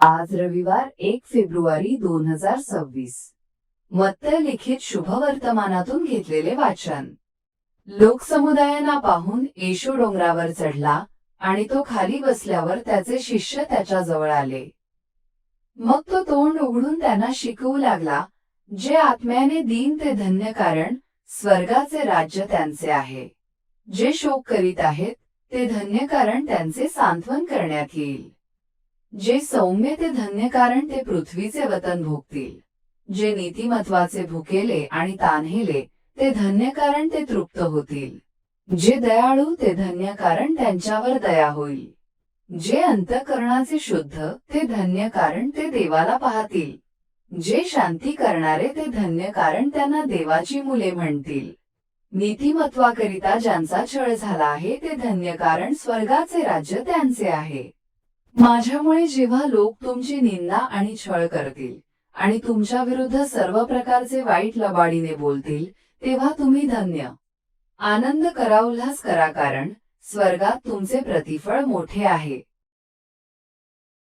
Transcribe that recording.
आज रविवार एक फेब्रुवारी दोन हजार सव्वीस. मत्त लिखित शुभवर्तमानातून घेतलेले वाचन. लोकसमुदायांना पाहून येशू डोंगरावर चढला आणि तो खाली बसल्यावर त्याचे शिष्य त्याच्याजवळ आले. मग तो तोंड उघडून त्यांना शिकवू लागला जे आत्म्याने दीन ते धन्य कारण स्वर्गाचे राज्य त्यांचे आहे. जे शोक करीत आहेत ते धन्य कारण त्यांचे सांत्वन करण्यात येईल. जे सौम्य ते धन्य कारण ते पृथ्वीचे वतन भोगतील. जे नीतिमत्वाचे भुकेले आणि तान्हेले ते धन्य कारण ते तृप्त होतील. जे दयाळू ते धन्य कारण त्यांच्यावर दया होईल. जे अंतकरणाचे शुद्ध ते धन्य कारण ते देवाला पाहतील. जे शांती करणारे ते धन्य कारण त्यांना देवाची मुले म्हणतील. नीतिमत्वाकरिता ज्यांचा छळ झाला आहे ते धन्य कारण स्वर्गाचे राज्य त्यांचे आहे. माझ्यामुळे जेव्हा लोक तुमची निंदा आणि छळ करतील आणि तुमच्या विरुद्ध सर्व प्रकारचे वाईट लबाडीने बोलतील तेव्हा तुम्ही धन्य. आनंद करा उल्हास करा कारण स्वर्गात तुमचे प्रतिफळ मोठे आहे.